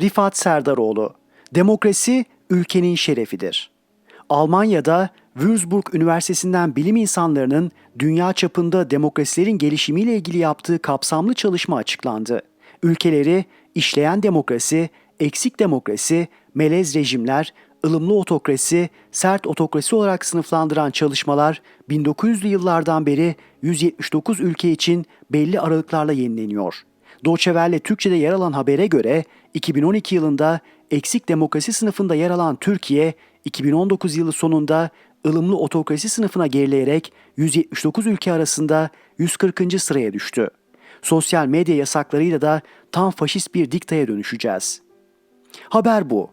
Rifat Serdaroğlu Demokrasi ülkenin şerefidir. Almanya'da Würzburg Üniversitesi'nden bilim insanlarının dünya çapında demokrasilerin gelişimiyle ilgili yaptığı kapsamlı çalışma açıklandı. Ülkeleri işleyen demokrasi, eksik demokrasi, melez rejimler, ılımlı otokrasi, sert otokrasi olarak sınıflandıran çalışmalar 1900'lü yıllardan beri 179 ülke için belli aralıklarla yenileniyor. Deutsche Türkçe'de yer alan habere göre 2012 yılında eksik demokrasi sınıfında yer alan Türkiye, 2019 yılı sonunda ılımlı otokrasi sınıfına gerileyerek 179 ülke arasında 140. sıraya düştü. Sosyal medya yasaklarıyla da tam faşist bir diktaya dönüşeceğiz. Haber bu.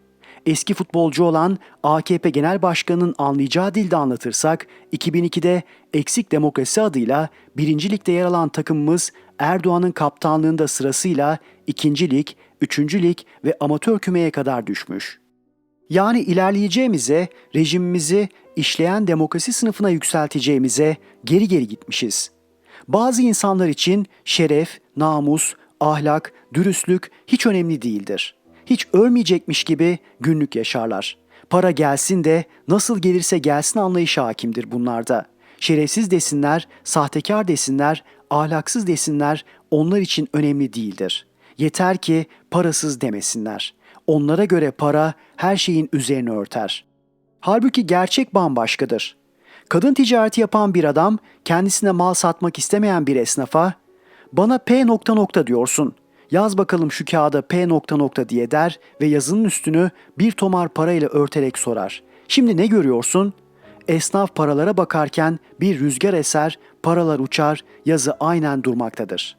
Eski futbolcu olan AKP Genel Başkanı'nın anlayacağı dilde anlatırsak 2002'de Eksik Demokrasi adıyla 1. Lig'de yer alan takımımız Erdoğan'ın kaptanlığında sırasıyla 2. Lig, 3. Lig ve amatör kümeye kadar düşmüş. Yani ilerleyeceğimize, rejimimizi işleyen demokrasi sınıfına yükselteceğimize geri geri gitmişiz. Bazı insanlar için şeref, namus, ahlak, dürüstlük hiç önemli değildir. Hiç ölmeyecekmiş gibi günlük yaşarlar. Para gelsin de nasıl gelirse gelsin anlayışı hakimdir bunlarda. Şerefsiz desinler, sahtekar desinler, ahlaksız desinler onlar için önemli değildir. Yeter ki parasız demesinler. Onlara göre para her şeyin üzerini örter. Halbuki gerçek bambaşkadır. Kadın ticareti yapan bir adam kendisine mal satmak istemeyen bir esnafa bana P nokta nokta diyorsun. Yaz bakalım şu kağıda P nokta nokta diye der ve yazının üstünü bir tomar parayla örterek sorar. Şimdi ne görüyorsun? Esnaf paralara bakarken bir rüzgar eser, paralar uçar, yazı aynen durmaktadır.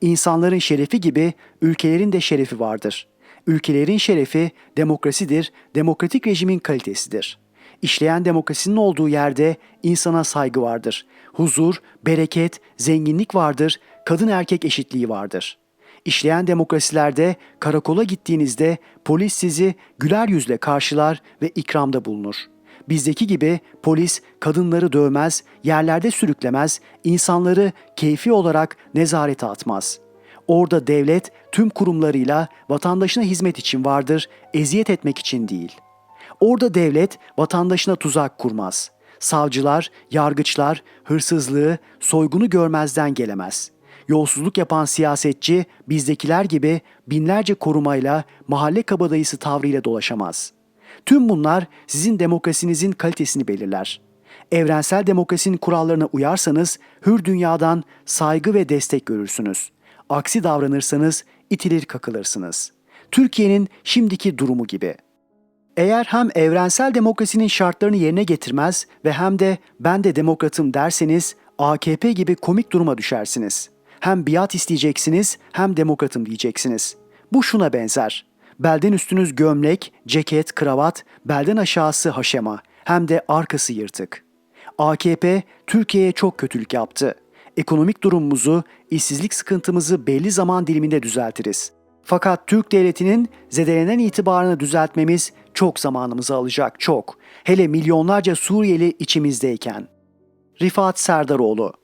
İnsanların şerefi gibi ülkelerin de şerefi vardır. Ülkelerin şerefi demokrasidir, demokratik rejimin kalitesidir. İşleyen demokrasinin olduğu yerde insana saygı vardır. Huzur, bereket, zenginlik vardır, kadın erkek eşitliği vardır. İşleyen demokrasilerde karakola gittiğinizde polis sizi güler yüzle karşılar ve ikramda bulunur. Bizdeki gibi polis kadınları dövmez, yerlerde sürüklemez, insanları keyfi olarak nezarete atmaz. Orada devlet tüm kurumlarıyla vatandaşına hizmet için vardır, eziyet etmek için değil. Orada devlet vatandaşına tuzak kurmaz. Savcılar, yargıçlar hırsızlığı, soygunu görmezden gelemez. Yolsuzluk yapan siyasetçi bizdekiler gibi binlerce korumayla mahalle kabadayısı tavrıyla dolaşamaz.'' Tüm bunlar sizin demokrasinizin kalitesini belirler. Evrensel demokrasinin kurallarına uyarsanız hür dünyadan saygı ve destek görürsünüz. Aksi davranırsanız itilir kakılırsınız. Türkiye'nin şimdiki durumu gibi. Eğer hem evrensel demokrasinin şartlarını yerine getirmez ve hem de ben de demokratım derseniz AKP gibi komik duruma düşersiniz. Hem biat isteyeceksiniz hem demokratım diyeceksiniz. Bu şuna benzer. Belden üstünüz gömlek, ceket, kravat, belden aşağısı haşema, hem de arkası yırtık. AKP Türkiye'ye çok kötülük yaptı. Ekonomik durumumuzu, işsizlik sıkıntımızı belli zaman diliminde düzeltiriz. Fakat Türk devletinin zedelenen itibarını düzeltmemiz çok zamanımızı alacak, çok. Hele milyonlarca Suriyeli içimizdeyken. Rifat Serdaroğlu